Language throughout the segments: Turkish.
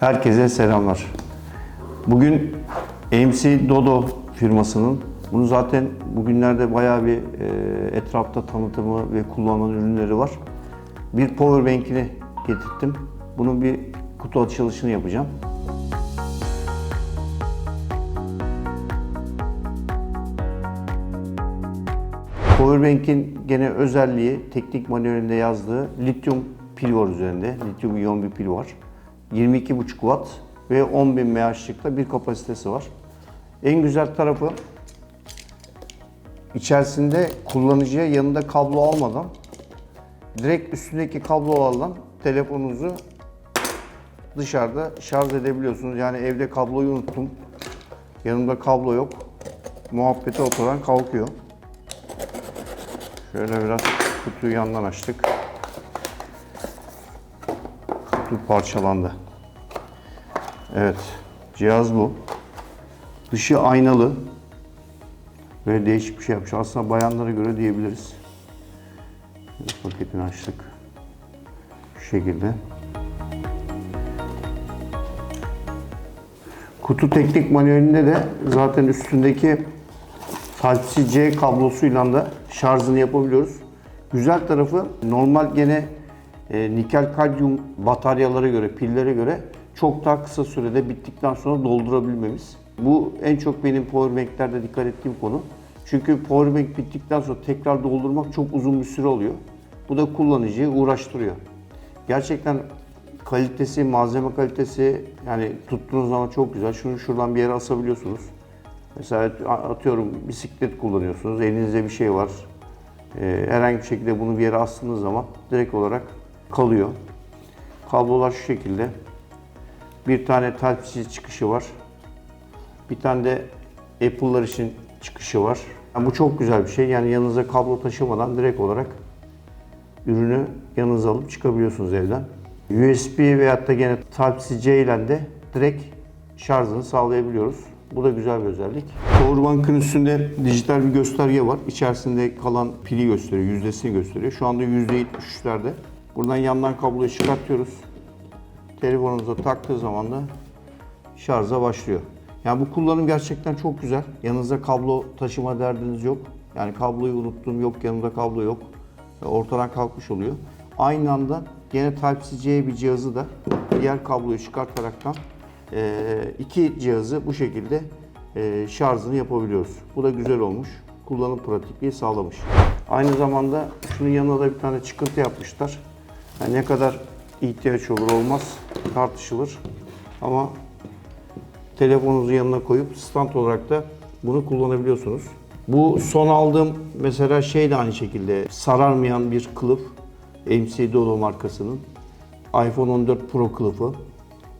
Herkese selamlar. Bugün AMC Dodo firmasının, bunu zaten bugünlerde bayağı bir e, etrafta tanıtımı ve kullanılan ürünleri var. Bir power bank'ini getirttim. Bunun bir kutu açılışını yapacağım. Powerbank'in gene özelliği teknik manuelinde yazdığı lityum pil var üzerinde. Lityum iyon bir pil var. 22,5 watt ve 10.000 mAh'lıkta bir kapasitesi var. En güzel tarafı içerisinde kullanıcıya yanında kablo almadan direkt üstündeki kablolarla telefonunuzu dışarıda şarj edebiliyorsunuz. Yani evde kabloyu unuttum. Yanımda kablo yok. Muhabbete oturan kalkıyor. Şöyle biraz kutuyu yandan açtık. Kutu parçalandı. Evet, cihaz bu. Dışı aynalı. Böyle değişik bir şey yapmış. Aslında bayanlara göre diyebiliriz. Paketini açtık. Şu şekilde. Kutu teknik manuelinde de zaten üstündeki Type-C kablosuyla da şarjını yapabiliyoruz. Güzel tarafı normal gene e, nikel kadmiyum bataryalara göre, pillere göre çok daha kısa sürede bittikten sonra doldurabilmemiz. Bu en çok benim powerbanklerde dikkat ettiğim konu. Çünkü powerbank bittikten sonra tekrar doldurmak çok uzun bir süre oluyor. Bu da kullanıcıyı uğraştırıyor. Gerçekten kalitesi, malzeme kalitesi yani tuttuğunuz zaman çok güzel. Şunu şuradan bir yere asabiliyorsunuz. Mesela atıyorum bisiklet kullanıyorsunuz, elinizde bir şey var. Ee, herhangi bir şekilde bunu bir yere astığınız zaman direkt olarak kalıyor. Kablolar şu şekilde. Bir tane Type-C çıkışı var. Bir tane de Apple'lar için çıkışı var. Yani bu çok güzel bir şey. Yani yanınıza kablo taşımadan direkt olarak ürünü yanınıza alıp çıkabiliyorsunuz evden. USB veyahut da gene Type-C ile de direkt şarjını sağlayabiliyoruz. Bu da güzel bir özellik. Powerbank'ın üstünde dijital bir gösterge var. İçerisinde kalan pili gösteriyor, yüzdesini gösteriyor. Şu anda %73'lerde. Buradan yandan kabloyu çıkartıyoruz. Telefonunuza taktığı zaman da şarja başlıyor. Yani bu kullanım gerçekten çok güzel. Yanınızda kablo taşıma derdiniz yok. Yani kabloyu unuttum yok, yanımda kablo yok. Ortadan kalkmış oluyor. Aynı anda gene Type-C bir cihazı da diğer kabloyu çıkartaraktan e, iki cihazı bu şekilde e, şarjını yapabiliyoruz. Bu da güzel olmuş. Kullanım pratikliği sağlamış. Aynı zamanda şunun yanına da bir tane çıkıntı yapmışlar. Yani ne kadar ihtiyaç olur olmaz tartışılır. Ama telefonunuzu yanına koyup stand olarak da bunu kullanabiliyorsunuz. Bu son aldığım mesela şey de aynı şekilde sararmayan bir kılıf. MC Dodo markasının. iPhone 14 Pro kılıfı.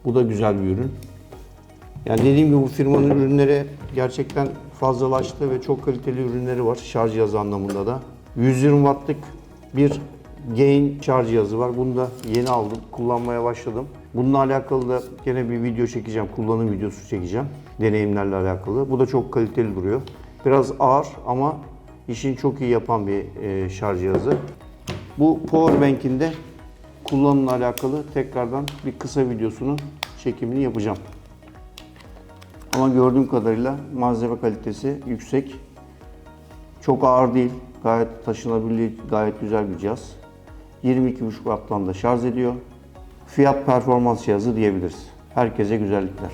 Bu da güzel bir ürün. Yani dediğim gibi bu firmanın ürünleri gerçekten fazlalaştı ve çok kaliteli ürünleri var şarj cihazı anlamında da. 120 wattlık bir Gain şarj cihazı var. Bunu da yeni aldım. Kullanmaya başladım. Bununla alakalı da gene bir video çekeceğim. Kullanım videosu çekeceğim. Deneyimlerle alakalı. Bu da çok kaliteli duruyor. Biraz ağır ama işini çok iyi yapan bir e, şarj cihazı. Bu powerbank'in de kullanımla alakalı tekrardan bir kısa videosunu çekimini yapacağım. Ama gördüğüm kadarıyla malzeme kalitesi yüksek. Çok ağır değil. Gayet taşınabilir, gayet güzel bir cihaz. 22,5 watt'tan da şarj ediyor. Fiyat performans cihazı diyebiliriz. Herkese güzellikler.